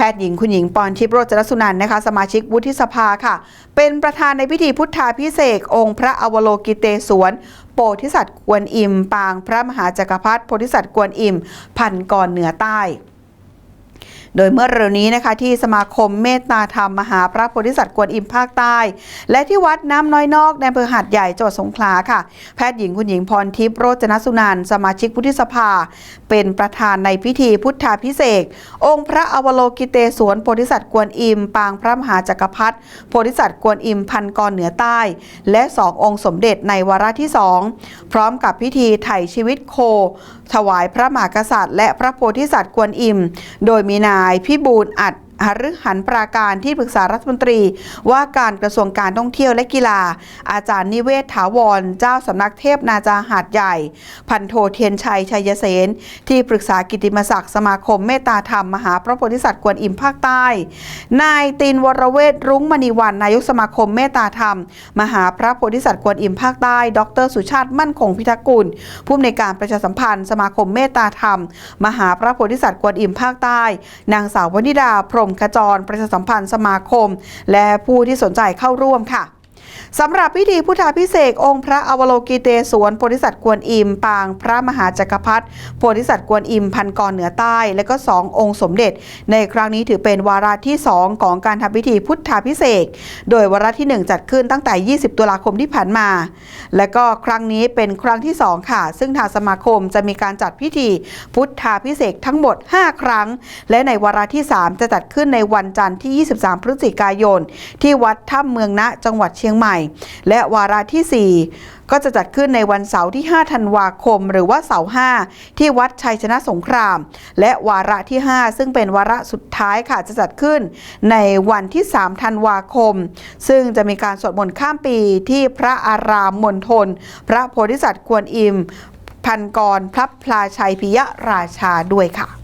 แพทย์หญิงคุณหญิงปอนทิพย์โรจนสุนันนะคะ สมาชิกวุฒิสภาค่ะ เป็นประธานในพิธีพุทธาพิเศษองค์พระอวโลกิเตศวนโพธิสัตว์กวนอิม ปางพระมหาจักรพรรดิโพธิสัตว์กวนอิม พันกรเหนือใต้ โดยเมื่อเร็วนี้นะคะที่สมาคมเมตตาธรรมมหาพระโพธิสัตว์กวนอิมภาคใต้ และที่วัดน้ำน้อยนอกในอำเภอหาดใหญ่จังหวัดสงขลาค่ะ แพทย์หญิงคุณหญิงพรทิพย์โรจนสุนันสมาชิกวุฒิสภา เป็นประธานในพิธีพุทธาพิเศษองค์พระอวโลกิเตศวรโพธิสัตว์กวนอิม ปางพระมหาจักรพรรดิโพธิสัตว์กวนอิมพันกรเหนือใต้ และสององค์สมเด็จในวาระที่สองพร้อมกับพิธีไถ่ชีวิตโค ถวายพระมหากษัตริย์ และพระโพธิสัตว์กวนอิม โดยมีนาายพิบูลอัด หฤหันปราการที่ปรึกษารัฐมนตรี ว่าการกระทรวงการท่องเที่ยวและกีฬา อาจารย์นิเวศถาวร เจ้าสำนักเทพนาจาหาดใหญ่ พันโทเทียนชัยชัยเสนที่ปรึกษากิติมศักดิ์สมาคมเมตตาธรรมมหาพระโพธิสัตว์กวนอิมภาคใต้ นายตินวรเวทรุ้งมณีวันนายกสมาคมเมตตาธรรม มหาพระโพธิสัตว์กวนอิมภาคใต้ ดร สุชาติมั่นคงพิทักษ์กุลผู้อำนวยการประชาสัมพันธ์ สมาคมเมตตาธรรม มหาพระโพธิสัตว์กวนอิมภาคใต้ นางสาววนิดาพรมขจรประชาสัมพันธ์สมาคม และผู้ที่สนใจเข้าร่วมค่ะ สำหรับพิธีพุทธาพิเศษองค์พระอวโลกิเตศวรโพธิสัตว์กวนอิม ปางพระมหาจักรพรรดิโพธิสัตว์กวนอิมพันกรเหนือใต้ และก็สององค์สมเด็จ ในครั้งนี้ถือเป็นวาระที่ 2 ของการทำพิธีพุทธาพิเศษโดยวาระที่ 1 จัดขึ้นตั้งแต่ 20 ตุลาคมที่ผ่านมา และก็ครั้งนี้เป็นครั้งที่ 2 ค่ะ ซึ่งทางสมาคมจะมีการจัดพิธีพุทธาพิเศษทั้งหมด 5 ครั้ง และในวาระที่ 3 จะจัดขึ้นในวันจันทร์ที่ 23 พฤศจิกายน ที่วัดถ้ำเมืองณจังหวัดเชียงใหม่ และวาระที่ 4 ก็จะจัดขึ้นในวันเสาร์ที่ 5 ธันวาคม หรือว่าเสาร์5ที่วัดชัยชนะสงคราม และวาระที่ 5 ซึ่งเป็นวาระสุดท้ายค่ะจะจัดขึ้นในวันที่ 3 ธันวาคม ซึ่งจะมีการสวดมนต์ข้ามปีที่พระอารามมณฑลพระโพธิสัตว์กวนอิมพันกรพระพลาชัยพิยราชาด้วยค่ะ